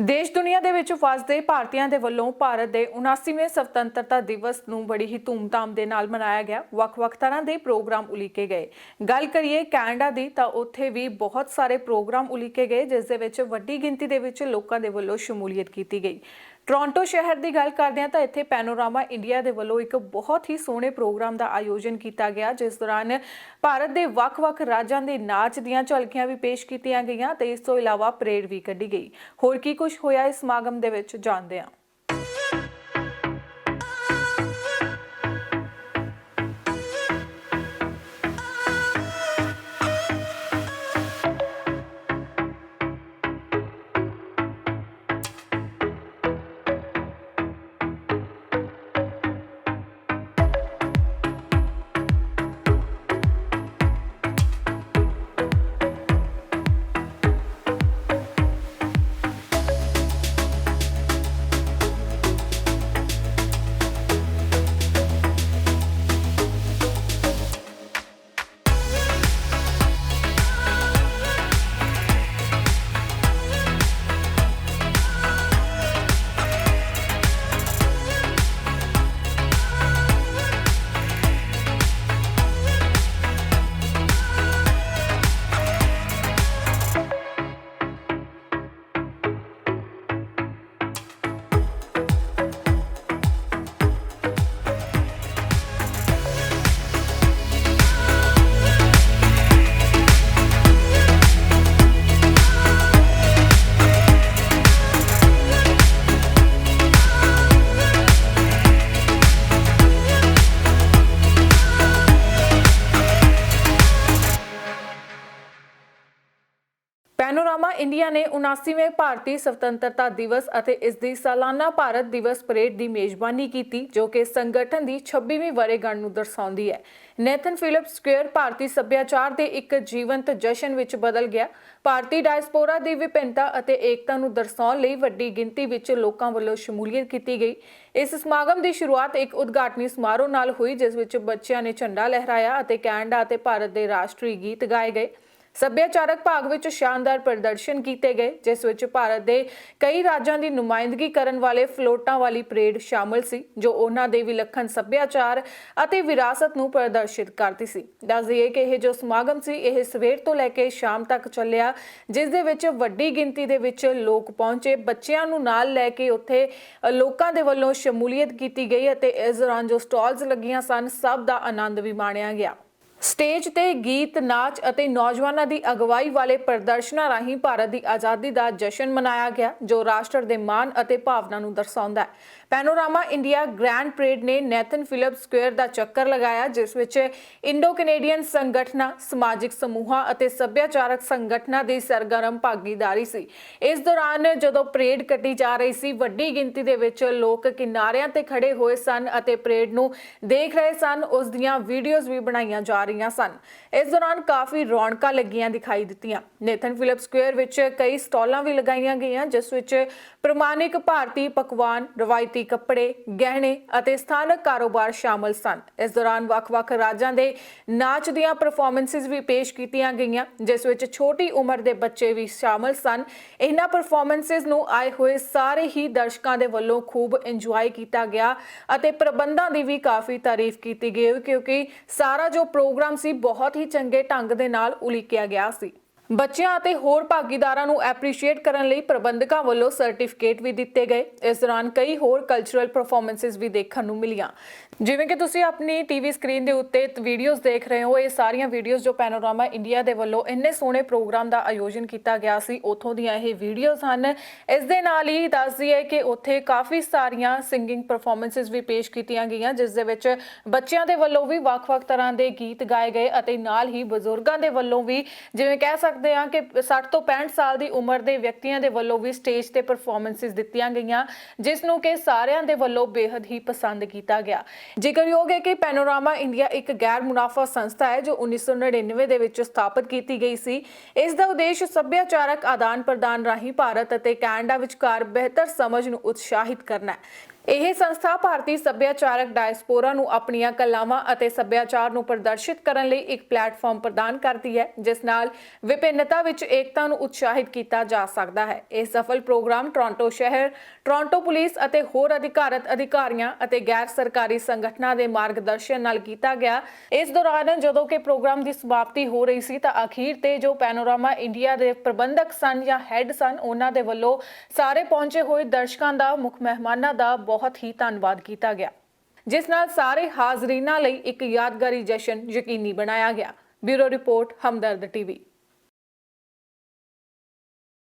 ਦੇਸ਼ ਦੁਨੀਆ ਦੇ ਵਿੱਚ ਵਸਦੇ ਭਾਰਤੀਆਂ ਦੇ ਵੱਲੋਂ ਭਾਰਤ ਦੇ 79ਵੇਂ ਸੁਤੰਤਰਤਾ ਦਿਵਸ ਨੂੰ ਬੜੀ ਹੀ ਧੂਮਧਾਮ ਦੇ ਨਾਲ ਮਨਾਇਆ ਗਿਆ। ਵੱਖ-ਵੱਖ ਤਰ੍ਹਾਂ ਦੇ ਪ੍ਰੋਗਰਾਮ ਉਲੀਕੇ ਗਏ। ਗੱਲ ਕਰੀਏ ਕੈਨੇਡਾ ਦੀ ਤਾਂ ਉੱਥੇ ਵੀ ਬਹੁਤ ਸਾਰੇ ਪ੍ਰੋਗਰਾਮ ਉਲੀਕੇ ਗਏ, ਜਿਸ ਦੇ ਵਿੱਚ ਵੱਡੀ ਗਿਣਤੀ ਦੇ ਵਿੱਚ ਲੋਕਾਂ ਦੇ ਵੱਲੋਂ ਸ਼ਮੂਲੀਅਤ ਕੀਤੀ ਗਈ। ਟੋਰਾਂਟੋ ਸ਼ਹਿਰ ਦੀ ਗੱਲ ਕਰਦੇ ਹਾਂ ਤਾਂ ਇੱਥੇ ਪੈਨੋਰਾਮਾ ਇੰਡੀਆ ਦੇ ਵੱਲੋਂ ਇੱਕ ਬਹੁਤ ਹੀ ਸੋਹਣੇ ਪ੍ਰੋਗਰਾਮ ਦਾ ਆਯੋਜਨ ਕੀਤਾ ਗਿਆ, ਜਿਸ ਦੌਰਾਨ ਭਾਰਤ ਦੇ ਵੱਖ-ਵੱਖ ਰਾਜਾਂ ਦੇ ਨਾਚ ਦੀਆਂ ਝਲਕੀਆਂ ਵੀ ਪੇਸ਼ ਕੀਤੀਆਂ ਗਈਆਂ ਤੇ ਇਸ ਤੋਂ ਇਲਾਵਾ ਪਰੇਡ ਵੀ ਕੱਢੀ ਗਈ। ਹੋਰ ਕੀ ਕੁਝ ਹੋਇਆ ਇਸ ਸਮਾਗਮ ਦੇ ਵਿੱਚ, ਜਾਣਦੇ ਹਾਂ। ਪੈਨੋਰਾਮਾ ਇੰਡੀਆ ਨੇ 79ਵੇਂ ਭਾਰਤੀ ਸੁਤੰਤਰਤਾ ਦਿਵਸ ਅਤੇ ਇਸ ਦੀ ਸਾਲਾਨਾ ਭਾਰਤ ਦਿਵਸ ਪਰੇਡ ਦੀ ਮੇਜ਼ਬਾਨੀ ਕੀਤੀ, ਜੋ ਕਿ ਸੰਗਠਨ ਦੀ 26ਵੀਂ ਵਰ੍ਹੇਗੰਢ ਨੂੰ ਦਰਸਾਉਂਦੀ ਹੈ। ਨੈਥਨ ਫਿਲਿਪ ਸਕੁਅਰ ਭਾਰਤੀ ਸੱਭਿਆਚਾਰ ਦੇ ਇੱਕ ਜੀਵੰਤ ਜਸ਼ਨ ਵਿੱਚ ਬਦਲ ਗਿਆ। ਭਾਰਤੀ ਡਾਇਸਪੋਰਾ ਦੀ ਵਿਭਿੰਨਤਾ ਅਤੇ ਏਕਤਾ ਨੂੰ ਦਰਸਾਉਣ ਲਈ ਵੱਡੀ ਗਿਣਤੀ ਵਿੱਚ ਲੋਕਾਂ ਵੱਲੋਂ ਸ਼ਮੂਲੀਅਤ ਕੀਤੀ ਗਈ। ਇਸ ਸਮਾਗਮ ਦੀ ਸ਼ੁਰੂਆਤ ਇੱਕ ਉਦਘਾਟਨੀ ਸਮਾਰੋਹ ਨਾਲ ਹੋਈ, ਜਿਸ ਵਿੱਚ ਬੱਚਿਆਂ ਨੇ ਝੰਡਾ ਲਹਿਰਾਇਆ ਅਤੇ ਕੈਨੇਡਾ ਅਤੇ ਭਾਰਤ ਦੇ ਰਾਸ਼ਟਰੀ ਗੀਤ ਗਾਏ ਗਏ। ਸੱਭਿਆਚਾਰਕ ਭਾਗ ਵਿੱਚ ਸ਼ਾਨਦਾਰ ਪ੍ਰਦਰਸ਼ਨ ਕੀਤੇ ਗਏ, ਜਿਸ ਵਿੱਚ ਭਾਰਤ ਦੇ ਕਈ ਰਾਜਾਂ ਦੀ ਨੁਮਾਇੰਦਗੀ ਕਰਨ ਵਾਲੇ ਫਲੋਟਾਂ ਵਾਲੀ ਪਰੇਡ ਸ਼ਾਮਲ ਸੀ, ਜੋ ਉਹਨਾਂ ਦੇ ਵਿਲੱਖਣ ਸੱਭਿਆਚਾਰ ਅਤੇ ਵਿਰਾਸਤ ਨੂੰ ਪ੍ਰਦਰਸ਼ਿਤ ਕਰਦੀ ਸੀ। ਦੱਸ ਦਈਏ ਕਿ ਇਹ ਜੋ ਸਮਾਗਮ ਸੀ, ਇਹ ਸਵੇਰ ਤੋਂ ਲੈ ਕੇ ਸ਼ਾਮ ਤੱਕ ਚੱਲਿਆ, ਜਿਸ ਦੇ ਵਿੱਚ ਵੱਡੀ ਗਿਣਤੀ ਦੇ ਵਿੱਚ ਲੋਕ ਪਹੁੰਚੇ। ਬੱਚਿਆਂ ਨੂੰ ਨਾਲ ਲੈ ਕੇ ਉੱਥੇ ਲੋਕਾਂ ਦੇ ਵੱਲੋਂ ਸ਼ਮੂਲੀਅਤ ਕੀਤੀ ਗਈ ਅਤੇ ਇਸ ਦੌਰਾਨ ਜੋ ਸਟਾਲਸ ਲੱਗੀਆਂ ਸਨ, ਸਭ ਦਾ ਆਨੰਦ ਵੀ ਮਾਣਿਆ ਗਿਆ। ਸਟੇਜ ਤੇ ਗੀਤ, ਨਾਚ ਅਤੇ ਨੌਜਵਾਨਾਂ ਦੀ ਅਗਵਾਈ ਵਾਲੇ ਪ੍ਰਦਰਸ਼ਨਾਂ ਰਾਹੀਂ ਭਾਰਤ ਦੀ ਆਜ਼ਾਦੀ ਦਾ ਜਸ਼ਨ ਮਨਾਇਆ ਗਿਆ, ਜੋ ਰਾਸ਼ਟਰ ਦੇ ਮਾਣ ਅਤੇ ਭਾਵਨਾ ਨੂੰ ਦਰਸਾਉਂਦਾ ਹੈ। ਪੈਨੋਰਾਮਾ ਇੰਡੀਆ ਗ੍ਰੈਂਡ ਪਰੇਡ ਨੇ ਨੈਥਨ ਫਿਲਪ ਸਕੁਅਰ ਦਾ ਚੱਕਰ ਲਗਾਇਆ, ਜਿਸ ਵਿੱਚ ਇੰਡੋ ਕੈਨੇਡੀਅਨ ਸੰਗਠਨਾਂ, ਸਮਾਜਿਕ ਸਮੂਹਾਂ ਅਤੇ ਸੱਭਿਆਚਾਰਕ ਸੰਗਠਨਾਂ ਦੀ ਸਰਗਰਮ ਭਾਗੀਦਾਰੀ ਸੀ। ਇਸ ਦੌਰਾਨ ਜਦੋਂ ਪਰੇਡ ਕੱਢੀ ਜਾ ਰਹੀ ਸੀ, ਵੱਡੀ ਗਿਣਤੀ ਦੇ ਵਿੱਚ ਲੋਕ ਕਿਨਾਰਿਆਂ ਤੇ ਖੜੇ ਹੋਏ ਸਨ ਅਤੇ ਪਰੇਡ ਨੂੰ ਦੇਖ ਰਹੇ ਸਨ। ਉਸ ਦੀਆਂ ਵੀਡੀਓਜ਼ ਵੀ ਬਣਾਈਆਂ ਜਾ ਰਹੀਆਂ ਸਨ। ਇਸ ਦੌਰਾਨ ਕਾਫੀ ਰੌਣਕਾਂ ਲੱਗੀਆਂ ਦਿਖਾਈ ਦਿੱਤੀਆਂ। ਨੇਥਨ ਫਿਲਪ ਸਕੁਅਰ ਵਿੱਚ ਕਈ ਸਟਾਲਾਂ ਵੀ ਲਗਾਈਆਂ ਗਈਆਂ, ਜਿਸ ਵਿੱਚ ਪ੍ਰਮਾਣਿਕ ਭਾਰਤੀ ਪਕਵਾਨ, ਰਵਾਇਤੀ ਕੱਪੜੇ, ਗਹਿਣੇ ਅਤੇ ਸਥਾਨਕ ਕਾਰੋਬਾਰ ਸ਼ਾਮਲ ਸਨ। ਇਸ ਦੌਰਾਨ ਵੱਖ-ਵੱਖ ਰਾਜਾਂ ਦੇ ਨਾਚ ਦੀਆਂ ਪਰਫਾਰਮੈਂਸਿਸ ਵੀ ਪੇਸ਼ ਕੀਤੀਆਂ ਗਈਆਂ, ਜਿਸ ਵਿੱਚ ਛੋਟੀ ਉਮਰ ਦੇ ਬੱਚੇ ਵੀ ਸ਼ਾਮਲ ਸਨ। ਇਹਨਾਂ ਪਰਫਾਰਮੈਂਸਿਸ ਨੂੰ ਆਏ ਹੋਏ ਸਾਰੇ ਹੀ ਦਰਸ਼ਕਾਂ ਦੇ ਵੱਲੋਂ ਖੂਬ ਇੰਜੋਏ ਕੀਤਾ ਗਿਆ ਅਤੇ ਪ੍ਰਬੰਧਾਂ ਦੀ ਵੀ ਕਾਫੀ ਤਾਰੀਫ ਕੀਤੀ ਗਈ, ਕਿਉਂਕਿ ਸਾਰਾ ਜੋ ਪ੍ਰੋਗਰਾਮ ਸੀ, ਬਹੁਤ ਹੀ ਚੰਗੇ ਢੰਗ ਦੇ ਨਾਲ ਉਲੀਕਿਆ ਗਿਆ ਸੀ। ਬੱਚਿਆਂ ਅਤੇ ਹੋਰ ਭਾਗੀਦਾਰਾਂ ਨੂੰ ਐਪਰੀਸ਼ੀਏਟ ਕਰਨ ਲਈ ਪ੍ਰਬੰਧਕਾਂ ਵੱਲੋਂ ਸਰਟੀਫਿਕੇਟ ਵੀ ਦਿੱਤੇ ਗਏ। ਇਸ ਦੌਰਾਨ ਕਈ ਹੋਰ ਕਲਚਰਲ ਪਰਫਾਰਮੈਂਸਿਸ ਵੀ ਦੇਖਣ ਨੂੰ ਮਿਲੀਆਂ। ਜਿਵੇਂ ਕਿ ਤੁਸੀਂ ਆਪਣੀ ਟੀਵੀ ਸਕਰੀਨ ਦੇ ਉੱਤੇ ਵੀਡੀਓਜ਼ ਦੇਖ ਰਹੇ ਹੋ, ਇਹ ਸਾਰੀਆਂ ਵੀਡੀਓਜ਼ ਜੋ ਪੈਨੋਰਾਮਾ ਇੰਡੀਆ ਦੇ ਵੱਲੋਂ ਇੰਨੇ ਸੋਹਣੇ ਪ੍ਰੋਗਰਾਮ ਦਾ ਆਯੋਜਨ ਕੀਤਾ ਗਿਆ ਸੀ, ਉਥੋਂ ਦੀਆਂ ਇਹ ਵੀਡੀਓਜ਼ ਹਨ। ਇਸ ਦੇ ਨਾਲ ਹੀ ਦੱਸਦੀ ਹੈ ਕਿ ਉੱਥੇ ਕਾਫੀ ਸਾਰੀਆਂ ਸਿੰਗਿੰਗ ਪਰਫਾਰਮੈਂਸਿਸ ਵੀ ਪੇਸ਼ ਕੀਤੀਆਂ ਗਈਆਂ, ਜਿਸ ਦੇ ਵਿੱਚ ਬੱਚਿਆਂ ਦੇ ਵੱਲੋਂ ਵੀ ਵੱਖ-ਵੱਖ ਤਰ੍ਹਾਂ ਦੇ ਗੀਤ ਗਾਏ ਗਏ ਅਤੇ ਨਾਲ ਹੀ ਬਜ਼ੁਰਗਾਂ ਦੇ ਵੱਲੋਂ ਵੀ ਜਿਵੇਂ ਕਹਿ ਸਕਦੇ ਹਾਂ ਕਿ 60 ਤੋਂ 65 ਸਾਲ ਦੀ ਉਮਰ ਦੇ ਵਿਅਕਤੀਆਂ ਦੇ ਵੱਲੋਂ ਵੀ ਸਟੇਜ ਤੇ ਪਰਫਾਰਮੈਂਸਿਸ ਦਿੱਤੀਆਂ ਗਈਆਂ, ਜਿਸ ਨੂੰ ਕਿ ਸਾਰਿਆਂ ਦੇ ਵੱਲੋਂ ਬੇहद ਹੀ ਪਸੰਦ ਕੀਤਾ ਗਿਆ। ਜ਼ਿਕਰਯੋਗ ਹੈ ਕਿ ਪੈਨੋਰਾਮਾ ਇੰਡੀਆ ਇੱਕ ਗੈਰ ਮੁਨਾਫਾ ਸੰਸਥਾ ਹੈ, ਜੋ 1999 ਦੇ ਵਿੱਚ ਸਥਾਪਿਤ ਕੀਤੀ ਗਈ ਸੀ। ਇਸ ਦਾ ਉਦੇਸ਼ ਸੱਭਿਆਚਾਰਕ ਆਦਾਨ ਪ੍ਰਦਾਨ ਰਾਹੀਂ ਭਾਰਤ ਅਤੇ ਕੈਨੇਡਾ ਵਿਚਕਾਰ ਬਿਹਤਰ ਸਮਝ ਨੂੰ ਉਤਸ਼ਾਹਿਤ ਕਰਨਾ ਹੈ। ਇਹ ਸੰਸਥਾ ਭਾਰਤੀ ਸੱਭਿਆਚਾਰਕ ਡਾਇਸਪੋਰਾ ਨੂੰ ਆਪਣੀਆਂ ਕਲਾਵਾਂ ਅਤੇ ਸੱਭਿਆਚਾਰ ਨੂੰ ਪ੍ਰਦਰਸ਼ਿਤ ਕਰਨ ਲਈ ਇੱਕ ਪਲੇਟਫਾਰਮ ਪ੍ਰਦਾਨ ਕਰਦੀ ਹੈ, ਜਿਸ ਨਾਲ ਵਿਭਿੰਨਤਾ ਵਿੱਚ ਏਕਤਾ ਨੂੰ ਉਤਸ਼ਾਹਿਤ ਕੀਤਾ ਜਾ ਸਕਦਾ ਹੈ। ਇਹ ਸਫਲ ਪ੍ਰੋਗਰਾਮ ਟੋਰਾਂਟੋ ਸ਼ਹਿਰ, ਟੋਰਾਂਟੋ ਪੁਲਿਸ ਅਤੇ ਹੋਰ ਅਧਿਕਾਰਤ ਅਧਿਕਾਰੀਆਂ ਅਤੇ ਗੈਰ ਸਰਕਾਰੀ ਸੰਗਠਨਾਂ ਦੇ ਮਾਰਗਦਰਸ਼ਨ ਨਾਲ ਕੀਤਾ ਗਿਆ। ਇਸ ਦੌਰਾਨ ਜਦੋਂ ਕਿ ਪ੍ਰੋਗਰਾਮ ਦੀ ਸਮਾਪਤੀ ਹੋ ਰਹੀ ਸੀ, ਤਾਂ ਅਖੀਰ ਤੇ ਜੋ ਪੈਨੋਰਾਮਾ ਇੰਡੀਆ ਦੇ ਪ੍ਰਬੰਧਕ ਸਨ ਜਾਂ ਹੈੱਡ ਸਨ, ਉਹਨਾਂ ਦੇ ਵੱਲੋਂ ਸਾਰੇ ਪਹੁੰਚੇ ਹੋਏ ਦਰਸ਼ਕਾਂ ਦਾ, ਮੁੱਖ ਮਹਿਮਾਨਾਂ ਦਾ ਬਹੁਤ ਬਹੁਤ ਹੀ ਧੰਨਵਾਦ ਕੀਤਾ ਗਿਆ। ਜਿਸ ਨਾਲ ਸਾਰੇ ਹਾਜ਼ਰੀਨਾਂ ਲਈ ਇੱਕ ਯਾਦਗਾਰੀ ਜਸ਼ਨ ਯਕੀਨੀ ਬਣਾਇਆ ਗਿਆ। Bureau report, Hamdard TV.